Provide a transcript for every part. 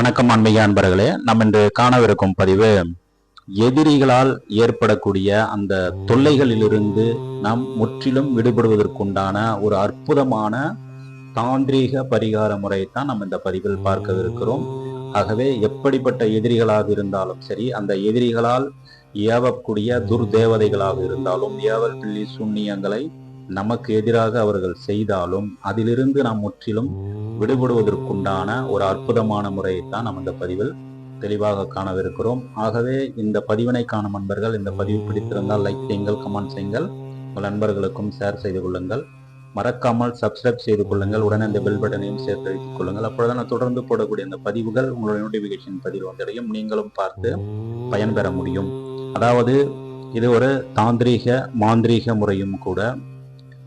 வணக்கம் அன்பைய அன்பர்களே. நம்ம இன்று காணவிருக்கும் பதிவு எதிரிகளால் ஏற்படக்கூடிய அந்த தொல்லைகளிலிருந்து நாம் முற்றிலும் விடுபடுவதற்குண்டான ஒரு அற்புதமான தாந்திரீக பரிகார முறையை தான் நம்ம இந்த பதிவில் பார்க்கவிருக்கிறோம். ஆகவே எப்படிப்பட்ட எதிரிகளாக இருந்தாலும் சரி அந்த எதிரிகளால் ஏவக்கூடிய துர்தேவதைகளாக இருந்தாலும் ஏவல் பிள்ளி சுண்ணியங்களை நமக்கு எதிராக அவர்கள் செய்தாலும் அதிலிருந்து நாம் முற்றிலும் விடுபடுவதற்குண்டான ஒரு அற்புதமான முறையை தான் நம்ம இந்த பதிவில் தெளிவாக காணவிருக்கிறோம். ஆகவே இந்த பதிவினை காணும் நண்பர்கள் இந்த பதிவு பிடித்திருந்தால் லைக் செய்யுங்கள் கமெண்ட் செய்யுங்கள். உங்கள் நண்பர்களுக்கும் ஷேர் செய்து கொள்ளுங்கள். மறக்காமல் சப்ஸ்கிரைப் செய்து கொள்ளுங்கள். உடனே இந்த பெல் பட்டனையும் சேர்த்து வைத்துக் கொள்ளுங்கள். அப்பொழுது நான் தொடர்ந்து போடக்கூடிய அந்த பதிவுகள் உங்களுடைய நோட்டிபிகேஷன் பதிவு வந்தடையும். நீங்களும் பார்த்து பயன்பெற முடியும். அதாவது இது ஒரு தாந்திரீக மாந்திரீக முறையும் கூட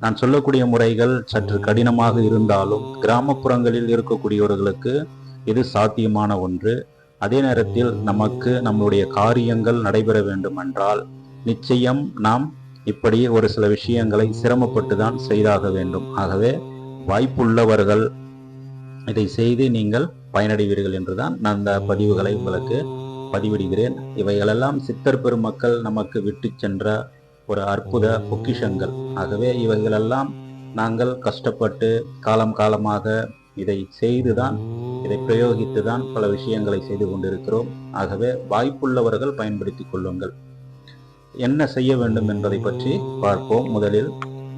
நான் சொல்லக்கூடிய முறைகள் சற்று கடினமாக இருந்தாலும் கிராமப்புறங்களில் இருக்கக்கூடியவர்களுக்கு இது சாத்தியமான ஒன்று. அதே நேரத்தில் நமக்கு நம்முடைய காரியங்கள் நடைபெற வேண்டும் என்றால் நிச்சயம் நாம் இப்படி ஒரு சில விஷயங்களை சிரமப்பட்டு தான் செய்தாக வேண்டும். ஆகவே வாய்ப்புள்ளவர்கள் இதை செய்து நீங்கள் பயனடைவீர்கள் என்றுதான் நான் இந்த பதிவுகளை உங்களுக்கு பதிவிடுகிறேன். இவைகளெல்லாம் சித்தர் பெருமக்கள் நமக்கு விட்டு சென்ற ஒரு அற்புத பொக்கிஷங்கள். ஆகவே இவைகளெல்லாம் நாங்கள் கஷ்டப்பட்டு காலம் காலமாக இதை செய்துதான் இதை பிரயோகித்து தான் பல விஷயங்களை செய்து கொண்டிருக்கிறோம். ஆகவே வாய்ப்புள்ளவர்கள் பயன்படுத்திக் கொள்ளுங்கள். என்ன செய்ய வேண்டும் என்பதை பற்றி பார்ப்போம். முதலில்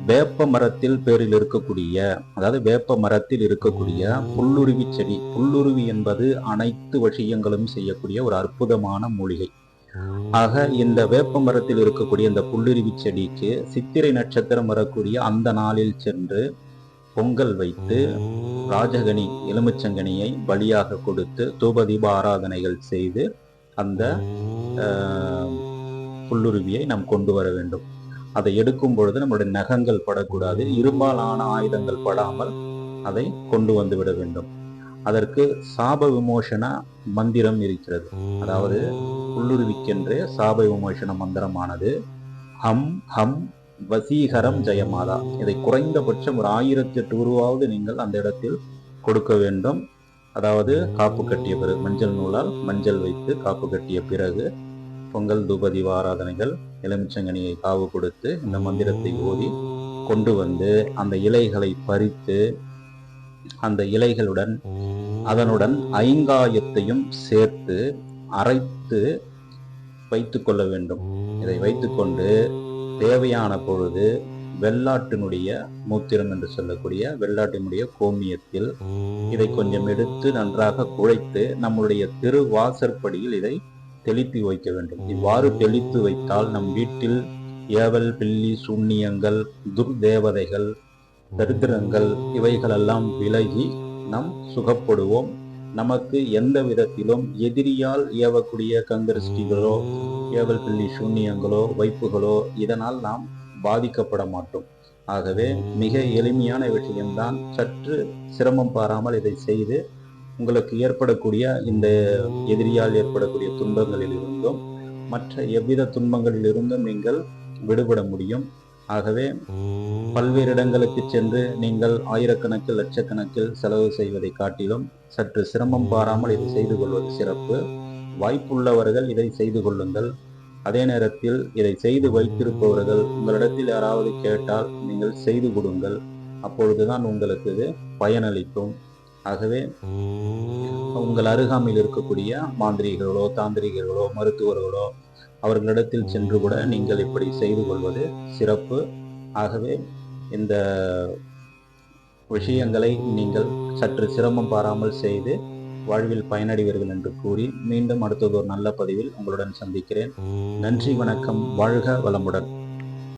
வேப்ப மரத்தில் பேரில் இருக்கக்கூடிய அதாவது வேப்ப மரத்தில் இருக்கக்கூடிய புல்லுருவி செடி. புல்லுருவி என்பது அனைத்து விஷயங்களும் செய்யக்கூடிய ஒரு அற்புதமான மூலிகை. ஆக இந்த வேப்ப மரத்தில் இருக்கக்கூடிய இந்த புல்லுருவி செடிக்கு சித்திரை நட்சத்திரம் வரக்கூடிய அந்த நாளில் சென்று பொங்கல் வைத்து ராஜகனி எலுமிச்சங்கனியை பலியாக கொடுத்து தூபதீப ஆராதனைகள் செய்து அந்த ஆஹ், புல்லுருவியை நாம் கொண்டு வர வேண்டும். அதை எடுக்கும் பொழுது நம்முடைய நகங்கள் படக்கூடாது இரும்பால் ஆன ஆயுதங்கள் படாமல் அதை கொண்டு வந்து விட வேண்டும். அதற்கு சாப விமோசன மந்திரம் இருக்கிறது. அதாவது புல்லுருவிக்கென்றே சாப விமோசன மந்திரமானது. ஹம் ஹம் வசீகரம் ஜெயமாதா. இதை குறைந்தபட்சம் ஒரு ஆயிரத்தி எட்டு உருவாவது நீங்கள் அந்த இடத்தில் கொடுக்க வேண்டும். அதாவது காப்பு கட்டிய பிறகு மஞ்சள் நூலால் மஞ்சள் வைத்து காப்பு கட்டிய பிறகு பொங்கல் தூபதீப ஆராதனைகள் எலுமிச்சங்கனியை காவு கொடுத்து இந்த மந்திரத்தை ஓதி கொண்டு வந்து அந்த இலைகளை பறித்து அந்த இலைகளுடன் அதனுடன் ஐங்காயத்தையும் சேர்த்து அரைத்து வைத்து கொள்ள வேண்டும். இதை வைத்துக்கொண்டு தேவையான பொழுது வெள்ளாட்டினுடைய மூத்திரம் என்று சொல்லக்கூடிய வெள்ளாட்டினுடைய கோமியத்தில் இதை கொஞ்சம் எடுத்து நன்றாக குழைத்து நம்முடைய திரு வாசற்படியில் இதை தெளித்து வைக்க வேண்டும். இவ்வாறு தெளித்து வைத்தால் நம் வீட்டில் ஏவல் பில்லி சூன்னியங்கள் துர்தேவதைகள் தரித்திரங்கள் இவைகளெல்லாம் விலகி நாம் சுகப்படுவோம். நமக்கு எந்த விதத்திலும் எதிரியால் ஏவக்கூடிய கந்தரிஷ்டிகளோ ஏவல் பில்லி சூன்னியங்களோ வைப்புகளோ இதனால் நாம் பாதிக்கப்பட மாட்டோம். ஆகவே மிக எளிமையான விஷயம்தான் சற்று சிரமம் பாராமல் இதை செய்து உங்களுக்கு ஏற்படக்கூடிய இந்த எதிரியால் ஏற்படக்கூடிய துன்பங்களில் இருந்தும் மற்ற எவ்வித துன்பங்களில் இருந்தும் நீங்கள் விடுபட முடியும். ஆகவே பல்வேறு இடங்களுக்கு சென்று நீங்கள் ஆயிரக்கணக்கில் லட்சக்கணக்கில் செலவு செய்வதை காட்டிலும் சற்று சிரமம் பாராமல் இதை செய்து கொள்வது சிறப்பு. வாய்ப்புள்ளவர்கள் இதை செய்து கொள்ளுங்கள். அதே நேரத்தில் இதை செய்து வைத்திருப்பவர்கள் உங்களிடத்தில் யாராவது கேட்டால் நீங்கள் செய்து கொடுங்கள். அப்பொழுதுதான் உங்களுக்கு இது பயனளிக்கும். ஆகவே உங்கள் அருகாமையில் இருக்கக்கூடிய மாந்திரிகளோ தாந்திரிகர்களோ மருத்துவர்களோ அவர்களிடத்தில் சென்று கூட நீங்கள் இப்படி செய்து கொள்வது சிறப்பு. ஆகவே இந்த விஷயங்களை நீங்கள் சற்று சிரமம் பாராமல் செய்து வாழ்வில் பயனடைவீர்கள் என்று கூறி மீண்டும் அடுத்தது ஒரு நல்ல பதிவில் உங்களுடன் சந்திக்கிறேன். நன்றி வணக்கம். வாழ்க வளமுடன்.